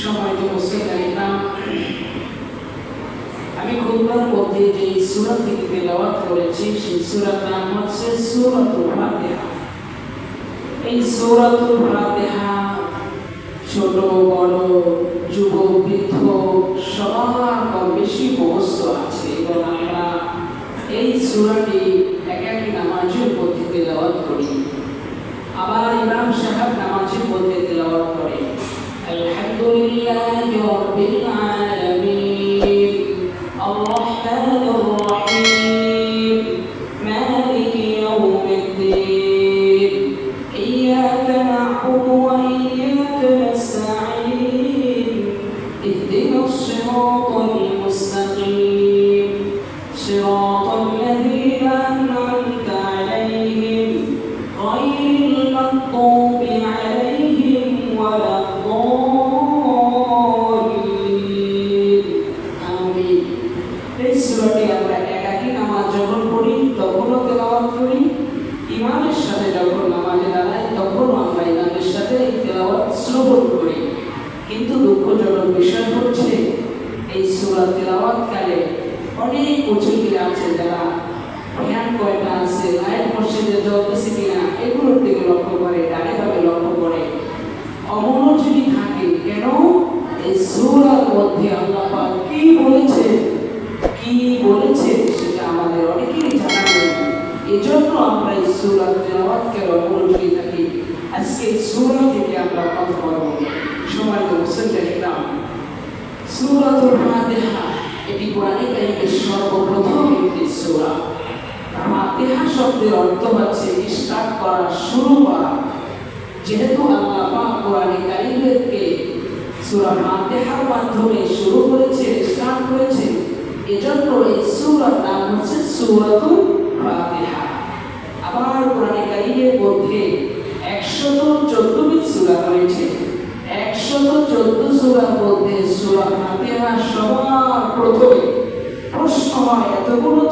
সময় তো বসে যাই না আমি খুলবার মধ্যে যে সুরত থেকে তেলাওয়াত করেছি, সেই সুরার নাম হচ্ছে সুরাতুল ফাতিহা। এই সুরাতুল ফাতিহা ছোট, বড়, যুবক, বৃদ্ধ, সবার কম বেশি মুখস্থ আছে এবং আমরা এই সুরাটি একাকি নামাজের মধ্যে তেলাওয়াত করি। আবার ইমাম সাহেব নামাজের মসজিদে কিনা এগুলোর দিকে লক্ষ্য করে ডানে ভাবে লক্ষ্য করে। অমনোযোগী থাকে, কেন? এই সূরার মধ্যে আল্লাহ কি বলেছে? কি বলেছে সেটা আমাদের অনেকেরই জানা নেই। এজন্য আমরা এই সূরা তেলাওয়াতকে অমনোযোগী থাকি। আজকে এই সূরা থেকে আমরা কথা বলব। সময় মুসলিম ইসলাম সূরাতুল ফাতিহা, এটি কোরআনে কারিমের সর্বপ্রথম একটি সূরা। ফাতিহা শব্দের অর্থ হচ্ছে স্টার্ট করা শুরু করা যেহেতু আল্লাহ পাক কোরআনে কারিমকে সূরা ফাতিহার মাধ্যমে শুরু করেছে, স্টার্ট করেছে, এজন্য এই সূরার নাম হচ্ছে সূরাতুল ফাতিহা। আবার কোরআনে কারিমের মধ্যে একশত চোদ্দটি সূরা রয়েছে। একশত চোদ্দ সূরার মধ্যে সূরা ফাতিহা সবার প্রথমে। এতগুলো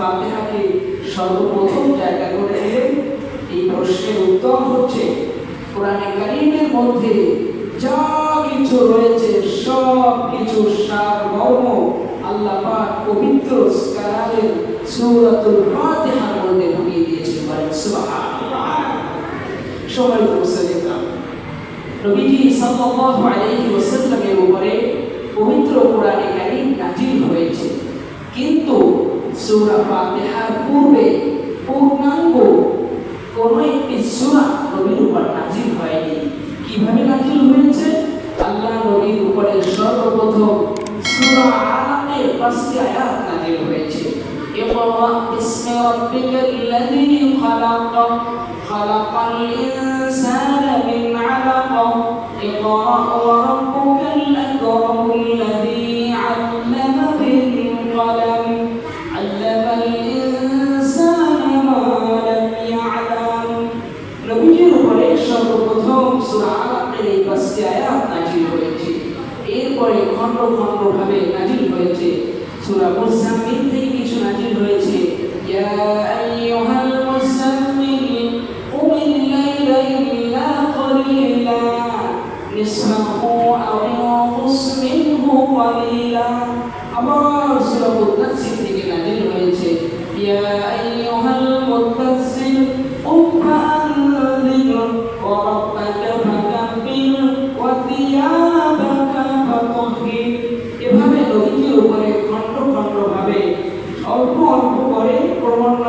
ফাতিহাকে সর্বপ্রথম জায়গা করে এই প্রশ্নের উত্তর হচ্ছে, কোরআনে কারিমের মধ্যে যা কিছু রয়েছে, সব কিছু সারমর্ম পবিত্র কালামের সূরাতুল ফাতিহার মধ্যে ঢুকিয়ে দিয়েছেন বলেন সবাই মুসলিম নবীজি সাল্লাল্লাহু আলাইহি ওয়াসাল্লামের উপরে পবিত্র কোরআনে কারীম নাজিল হয়েছে কিন্তু সূরা ফাতিহার পূর্বে পূর্ণাঙ্গ কোন একটি সূরা নবীর উপর নাজিল হয়নি কিভাবে নাজিল হয়েছে আল্লাহ নবীর উপরে সর্বপ্রথম সূরা আলামের পাঁচটি আয়াত নাজিল হয়েছে اقرأ باسم ربك الذي خلق خلق الإنسان من علق اقرأ খণ্ড ভাবে নাজিল হয়েছে। সুরা মুজাম্মিল থেকে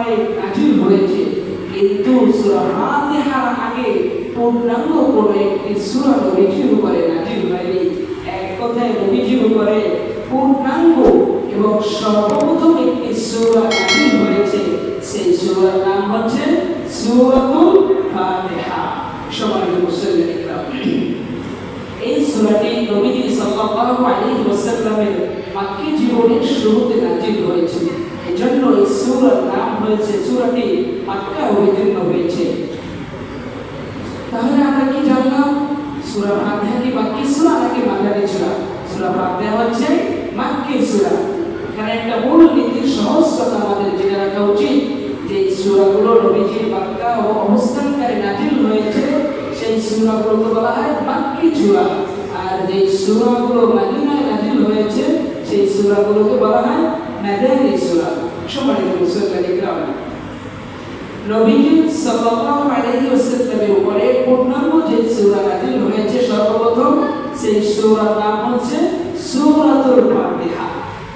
ক্রমান্বয়ে নাজিল হয়েছে। কিন্তু সূরা আগে পূর্ণাঙ্গ কোনো একটি সূরা নবীজির উপরে নাজিল হয়নি। এক কথায় নবীজির উপরে পূর্ণাঙ্গ এবং সর্বপ্রথম একটি সূরা নাজিল হয়েছে। সেই সূরার নাম হচ্ছে সূরাতুল ফাতিহা। সম্মানিত মুসলিম এই সূরাটি নবীজি সাল্লাল্লাহু আলাইহি ওয়াসাল্লামের মাক্কি জীবনের শুরুতে নাজিল হয়েছে এজন্য এই সূরার নাম হয়েছে সূরাটি মক্কা অবতীর্ণ হয়েছে। তাহলে আমরা কি জানলাম? সূরা ফাতিহা কি মাক্কি সূরা নাকি মাদানী সূরা? সূরা ফাতিহা হচ্ছে মাক্কি সূরা। এখানে একটা মূল নীতি সহজ আমাদের জেনে রাখা উচিত যে সূরাগুলো নবীজির মক্কা ও অবস্থানকারী নাজিল হয়েছে। সেই সূরাগুলোকে বলা হয় মাক্কি সূরা। আর যে সূরাগুলো মদিনায় নাযিল হয়েছে, সেই সূরাগুলোকে বলা হয় মাদানী সূরা। সম্মানিত মুসলমান ইকরাম নবীজি সাল্লাল্লাহু আলাইহি ওয়াসাল্লামের উপরে পূর্ণাঙ্গ যে সূরা নাযিল হয়েছে সর্বপ্রথম সেই সূরার নাম হচ্ছে সূরাতুল ফাতিহা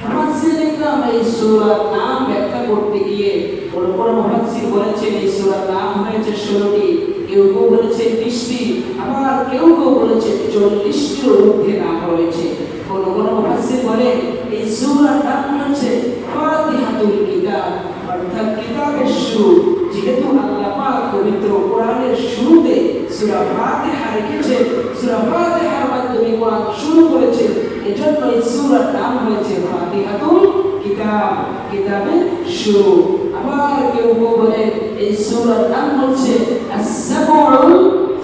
মুফাসসির ইকরাম এই সূরার নাম ব্যাখ্যা করতে গিয়ে বড় বড় মুফাসসির বলেছেন এই নাম হয়েছে 16টি কেউ বলেছে 20টি আবার কেউ কেউ বলেছে 40টির ঊর্ধ্বে নাম রয়েছে কোন কোন মুফাসসির বলে, এই সূরার নাম হচ্ছে ফাতিহাতুল কিতাব। অর্থাৎ কিতাবের শুরু যেহেতু আল্লাহ পাক পবিত্র কোরআনের শুরুতে সূরা ফাতিহা রেখেছে, সূরা ফাতিহার মাধ্যমে কোরআন শুরু করেছে এজন্য এই সূরার নাম হয়েছে ফাতিহাতুল কিতাব, কিতাবের শুরু আবার কেউ কেউ বলে, এই সূরার নাম হচ্ছে আস-সাবউল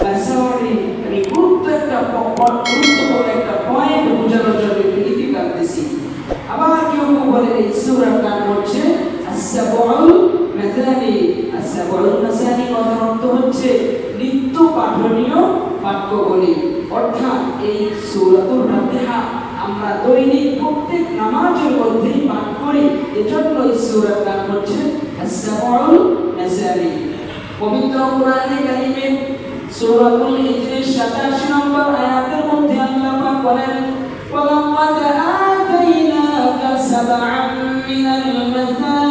মাসানি মানে গুরুত্ব একটা প- প- গুরুত্বপূর্ণ একটা পয়েন্ট বোঝানোর জন্য একটু ইতি টানতেছি আবার কেউ কেউ বলে এই সুরার নাম হচ্ছে আসাবল মেথানি আসাবল মেথানি কথার অর্থ হচ্ছে নিত্য পাঠনীয় বাক্যগুলি অর্থাৎ এই সুরাতুল ফাতিহা আমরা দৈনিক প্রত্যেক নামাজের মধ্যেই পাঠ করি। এজন্য এই সুরার নাম হচ্ছে আসাবল মেথানি পবিত্র কোরআনে কারিমে সূরাতুল ইজরিস 27 নম্বর আয়াতের মধ্যে আল্লাহ পাক বলেন ওয়ালাম্মা سَبْعًا مِنَ الْمَثَانِي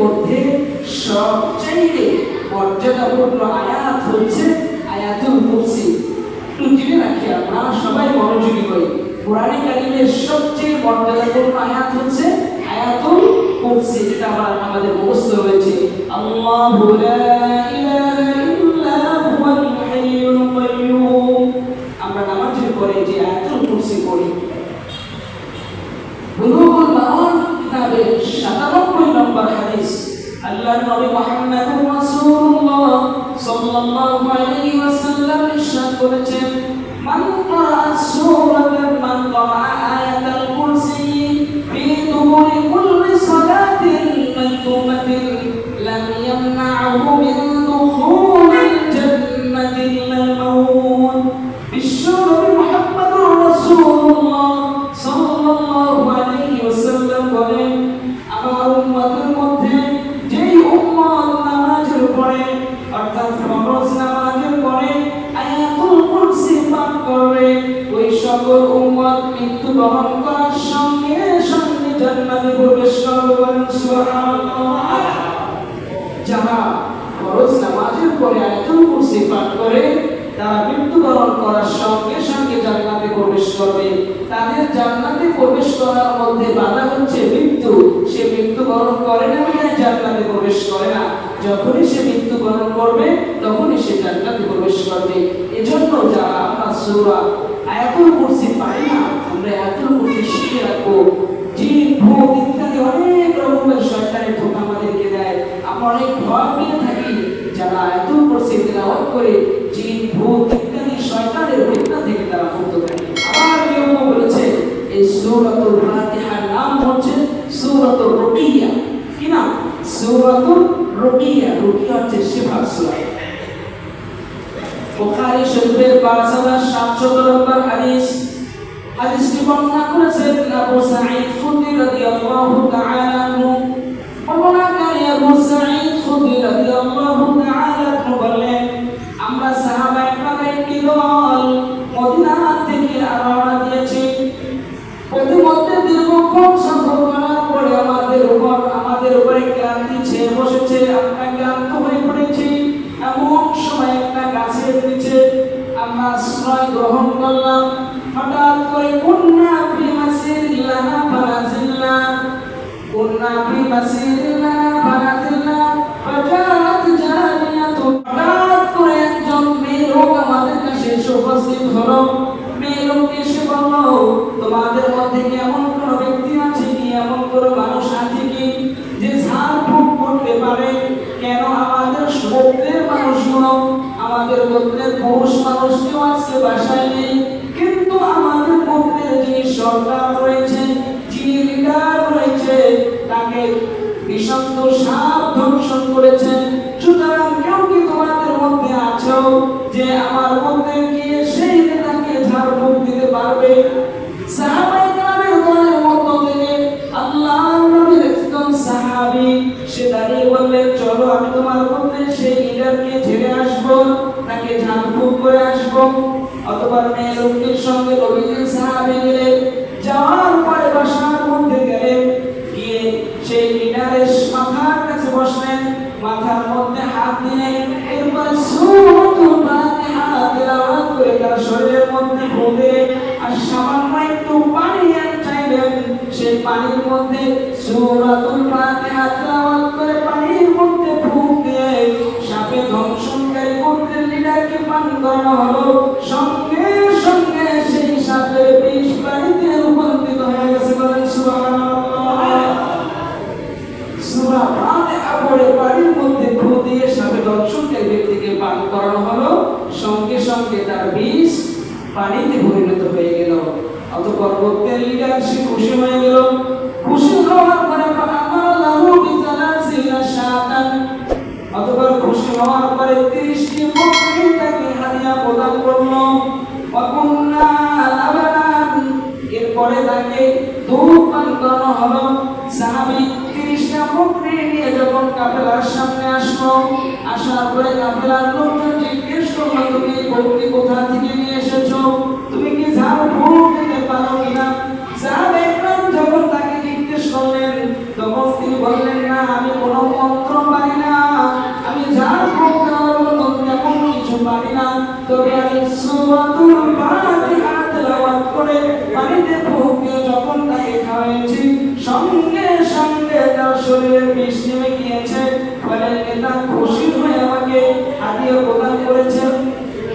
মধ্যে সবচেয়ে মর্যাদাপূর্ণ আয়াত হচ্ছে আয়াতুল কুরসি। একটু জেনে রাখি, আমরা সবাই মনোযোগী হই। কোরআনে কারীমের সবচেয়ে মর্যাদাপূর্ণ আয়াত হচ্ছে আয়াতুল কুরসি, যেটা আমার আমাদের মুখস্থ হয়েছে। আল্লাহু লা ইলাহা ইল্লা হুয়াল হাইয়ুল কাইয়্যুম আমরা নামাজের পরে যে আয়াতুল কুরসি পড়ি। বুলুগুল মারাম কিতাবের 97 নম্বর হাদিস আল্লাহর নবী মুহাম্মদুর রাসূলুল্লাহ সাল্লাল্লাহু আলাইহি ওয়াসাল্লাম ইরশাদ করেছেন মান ক্বারা সূরাতান মান ক্বারা আয়াতাল কুরসি ফি দুবুরি কুল্লি সালাতিন মাকতুবাতিন লাম ইয়ামনা'হু মিন পরে আয়াতুল কুরসি পাঠ করে, তারা মৃত্যুবরণ করার সঙ্গে সঙ্গে জান্নাতে প্রবেশ করবে। তাদের জান্নাতে প্রবেশ করার মধ্যে বাধা হচ্ছে মৃত্যু। সে মৃত্যুবরণ করে না মানে জান্নাতে প্রবেশ করে না। যখনই সে মৃত্যুবরণ করবে, তখনই সে জান্নাতে প্রবেশ করবে। এজন্য যারা আমরা সূরা আয়াতুল কুরসি পাই না, আমরা আয়াতুল কুরসি শিখে রাখব। জিন, ভূত ইত্যাদি অনেক রকমের শয়তানের ধোঁকা আমাদেরকে দেয়। আমরা অনেক ভয় করে জিন ভূত ইত্যাদি শয়তানের ফিতনা থেকে তারা মুক্ত থাকে। আবার কেউ কেউ বলেছে, এই সূরাতুল ফাতিহার নাম হচ্ছে সূরাতুর রুকিয়া। কি নাম? সূরাতুর রুকিয়া। রুকিয়া হচ্ছে শিফার সূরা। বুখারী শরীফের 5700 নম্বর হাদিস। হাদিসটি বর্ণনা করেছেন আবু সাঈদ খুদরি كنا في مسير لنا فنزلنا كنا في مسير لنا فنزلنا فجاءت جارية হঠাৎ করে একজন মেয়ে লোক আমাদের কাছে এসে উপস্থিত হলো। মেয়ে লোক এসে বলল, তোমাদের মধ্যে কি এমন কোনো ব্যক্তি আছে কি? এমন কোনো মানুষ আছে কি যে ঝাড় করতে পারে? কেন আমাদের গোত্রের মানুষগুলো, আমাদের গোত্রের পুরুষ মানুষকেও আজকে বাসায় নেই? গোত্রের রয়েছে, যিনি লিডার রয়েছে, তাকে বিষাক্ত সাপ ধ্বংসন করেছে। সুতরাং কেউ কি তোমাদের মধ্যে আছো যে আমার মধ্যে গিয়ে সেই নেতাকে ঝাড় ফুক দিতে পারবে? সে দাঁড়িয়ে বললেন চলো আমি তোমার মধ্যে সেই লিডারকে ছেড়ে আসব, তাকে ঝাড় ফুক করে আসব। অতবার মেয়ে লোকটির সঙ্গে নবীজির সাহাবী গেলেন যাওয়ার পরে বাসার মধ্যে গেলেন। গিয়ে সেই লিডারের মাথার কাছে বসলেন। মাথার মধ্যে হাত দিলেন এরপরে করে তার শরীরের মধ্যে ফুঁকে আর সামান্য একটু পানি চাইলেন। সেই পানির মধ্যে সূরাতুল ফাতিহা তেলাওয়াত করে পানির পরে 30 তাকে হাতিয়া প্রদান করল। এরপরে তাকে দুধ পান করানো হলো। সাহাবি তিরিশটা মুক্তি নিয়ে যখন কাপেলার সামনে আসলো, আসার পরে কাপেলার লোকজন জিজ্ঞেস করল, তুমি ভক্তি কোথা থেকে নিয়ে এসেছ? সঙ্গে তার শরীরে বিষ নেমে গিয়েছে। ফলে নেতা খুশি হয়ে আমাকে হাদিয়া প্রদান করেছেন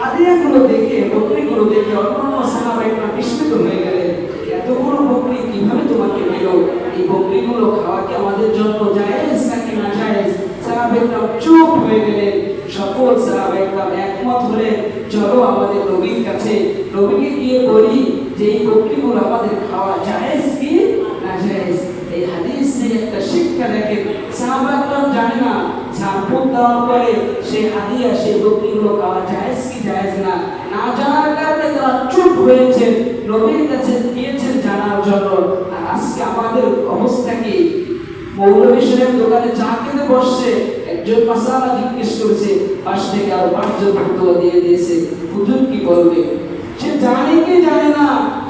হাদিয়াগুলো দেখে, বকরিগুলো দেখে অন্যান্য সাহাবাইরা বিস্মিত হয়ে গেলেন এতগুলো বকরি কীভাবে তোমাকে দিল এই বকরিগুলো খাওয়া কি আমাদের জন্য জায়েজ নাকি না জায়েজ সাহাবাইরা চুপ হয়ে গেলেন সকল সাহাবাইরা একমত হলেন চলো আমাদের নবীর কাছে নবীকে গিয়ে বলি যে এই বকরিগুলো আমাদের খাওয়া জায়েজ কি না জায়েজ এই হাদিস থেকে একটা শিক্ষা দেখেন সাহাবাকরাম জানে না ঝাড়ফুঁক দেওয়ার পরে হাদিয়া সেই বকরিগুলো খাওয়া জায়েজ কি জায়েজ না? না জানার কারণে তারা চুপ হয়েছে, নবীর কাছে গিয়েছেন জানার জন্য। আর আজকে আমাদের অবস্থা কি? মৌলভী সাহেব দোকানে চা খেতে বসছে, একজন মাসালা জিজ্ঞেস করেছে, পাশ থেকে আরও পাঁচজন ফতুয়া দিয়ে দিয়েছে। হুজুর কি বলবে? সে জানে কি জানে না,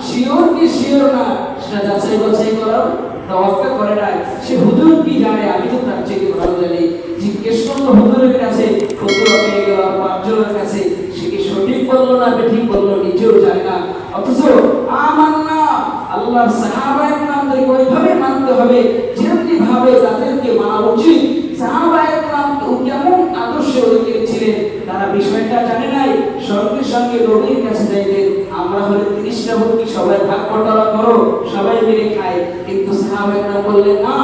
শিওর কি শিওর না, সেটা যাচাই বাছাই করার তওয়াক্কা করে না সে হুজুর কি জানে? আমি তো তার চেয়ে ভালো জানি? আদর্শে ছিলেন, তারা বিষয়টা জানে নাই। সঙ্গে আমরা হলে সবাই ভাগ বটারা সবাই মিলে খাই। কিন্তু সাহাবায়ে কেরাম বললেন, না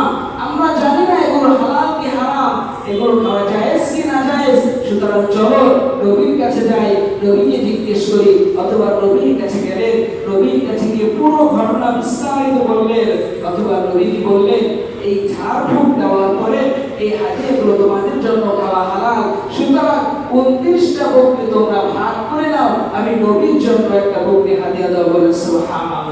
আমরা জানি না এগুলো হালাল কি হারাম এগুলো খাওয়া জায়েজ কি না জায়েজ সুতরাং চলো নবীর কাছে যাই নবীকে জিজ্ঞেস করি, অথবা নবীর কাছে গেলেন নবীর কাছে গিয়ে পুরো ঘটনা বিস্তারিত বললেন, অথবা নবী কি বললেন, এই ঝাড়ফুঁক দেওয়ার পরে এই হাদিয়াগুলো তোমাদের জন্য খাওয়া হালাল। সুতরাং উনত্রিশটা বকরি তোমরা ভাগ করে নাও, আমি নবীর জন্য একটা বকরি হাদিয়া দেওয়া বলেন সুবহানাল্লাহ।